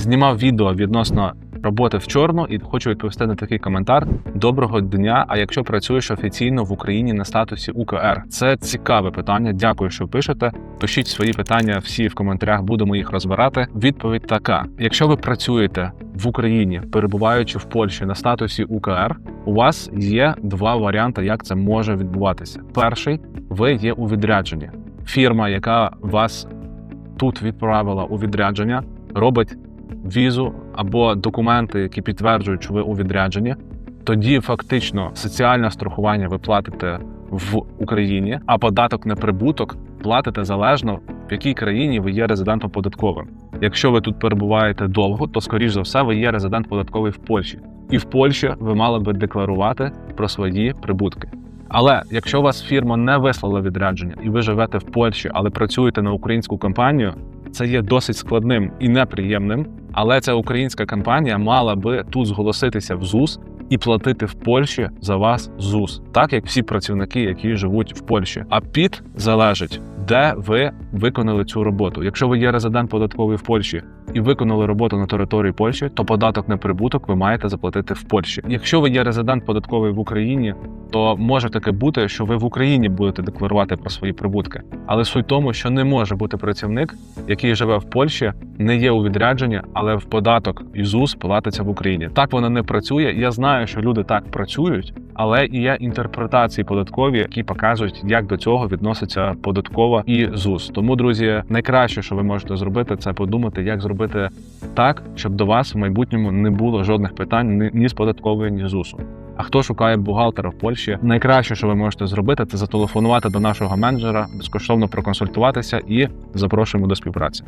знімав відео відносно роботи в чорну і хочу відповісти на такий коментар. Доброго дня. А якщо працюєш офіційно в Україні на статусі УКР, це цікаве питання. Дякую, що пишете. Пишіть свої питання всі в коментарях, будемо їх розбирати. Відповідь така: якщо ви працюєте в Україні, перебуваючи в Польщі на статусі УКР, у вас є два варіанти, як це може відбуватися. Перший ви є у відрядженні. Фірма, яка вас тут відправила у відрядження, робить візу або документи, які підтверджують, що ви у відрядженні. Тоді фактично соціальне страхування ви платите в Україні, а податок на прибуток платите залежно в якій країні ви є резидентом податковим. Якщо ви тут перебуваєте довго, то скоріш за все ви є резидент податковий в Польщі, і в Польщі ви мали би декларувати про свої прибутки. Але якщо вас фірма не вислала відрядження і ви живете в Польщі, але працюєте на українську компанію, це є досить складним і неприємним. Але ця українська компанія мала би тут зголоситися в ЗУС і платити в Польщі за вас ЗУС, так як всі працівники, які живуть в Польщі. А ПІТ залежить, де ви виконали цю роботу. Якщо ви є резидент податковий в Польщі і виконали роботу на території Польщі, то податок на прибуток ви маєте заплатити в Польщі. Якщо ви є резидент податковий в Україні, то може таке бути, що ви в Україні будете декларувати про свої прибутки. Але суть тому, що не може бути працівник, який живе в Польщі, не є у відрядженні, але в податок і ЗУС платиться в Україні. Так воно не працює. Я знаю, що люди так працюють, але і є інтерпретації податкові, які показують, як до цього відноситься податкова і ЗУС. Тому, друзі, найкраще, що ви можете зробити, це подумати, як зробити так, щоб до вас в майбутньому не було жодних питань ні- з податкової, ні з ЗУСу. А хто шукає бухгалтера в Польщі, найкраще, що ви можете зробити, це зателефонувати до нашого менеджера, безкоштовно проконсультуватися і запрошуємо до співпраці.